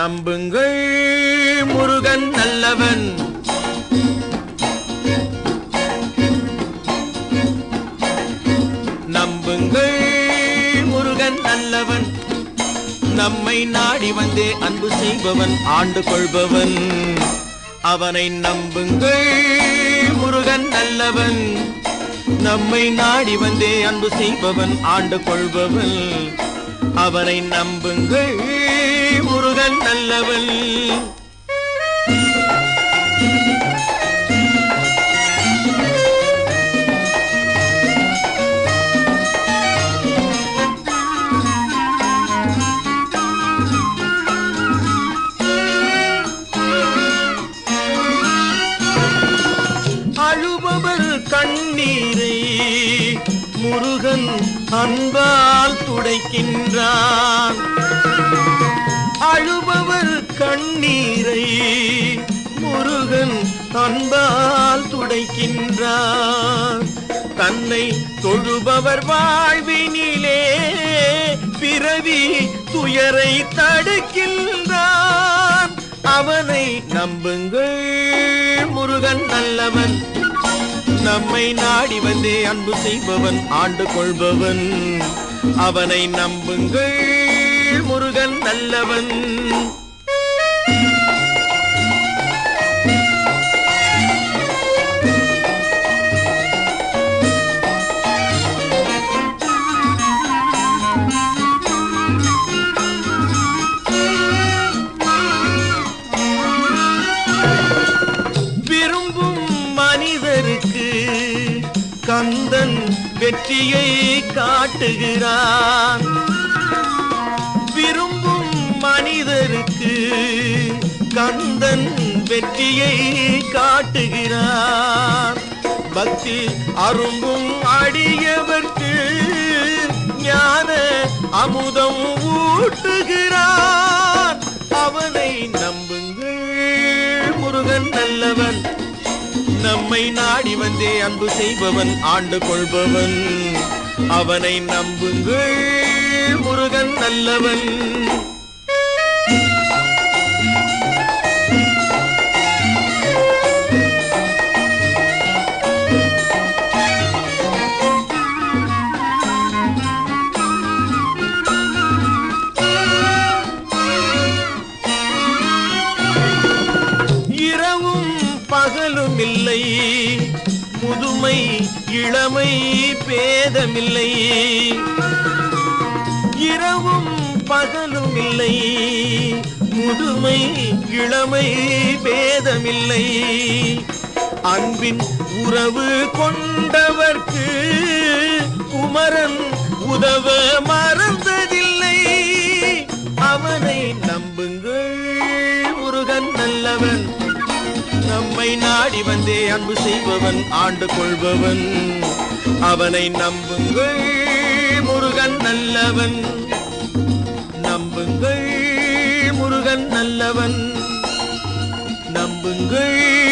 நம்புங்கள் முருகன் நல்லவன். நம்புங்கள் முருகன் நல்லவன். நம்மை நாடி வந்தே அன்பு செய்பவன் ஆண்டு கொள்பவன். அவனை நம்புங்கள் முருகன் நல்லவன். நம்மை நாடி வந்தே அன்பு செய்பவன் ஆண்டு கொள்பவன். அவனை நம்புங்கள் முருகன் நல்லவன். அழுபவர் கண்ணீரை முருகன் அன்பால் துடைக்கின்றான். அழுபவர் கண்ணீரை முருகன் அன்பால் துடைக்கின்றான் தன்னை தொழுபவர் வாழ்வினிலே பிறவி துயரை தடுக்கின்றான் அவனை நம்புங்கள் முருகன் நல்லவன். நம்மை நாடி வந்தே அன்பு செய்பவன் ஆண்டு கொள்பவன். அவனை நம்புங்கள் முருகன் நல்லவன். கந்தன் வெற்றியை காட்டுகிறான். கந்தன் வெற்றியை காட்டுகிறார். பக்தி அரும்பும் அடியவர்க்கு ஞான அமுதம் ஊட்டுகிறார். அவனை நம்புங்கள் முருகன் நல்லவன். நம்மை நாடி வந்தே அன்பு செய்பவன் ஆண்டு கொள்பவன். அவனை நம்புங்கள் முருகன் நல்லவன். முதுமை இளமை பேதமில்லை. இரவும் பகலும் இல்லை முதுமை இளமை பேதமில்லை. அன்பின் உறவு கொண்டவர்க்கு குமரன் உதவ நம்மை நாடி வந்தே அன்பு செய்பவன் ஆண்டு கொள்பவன். அவனை நம்புங்கள் முருகன் நல்லவன். நம்புங்கள் முருகன் நல்லவன். நம்புங்கள்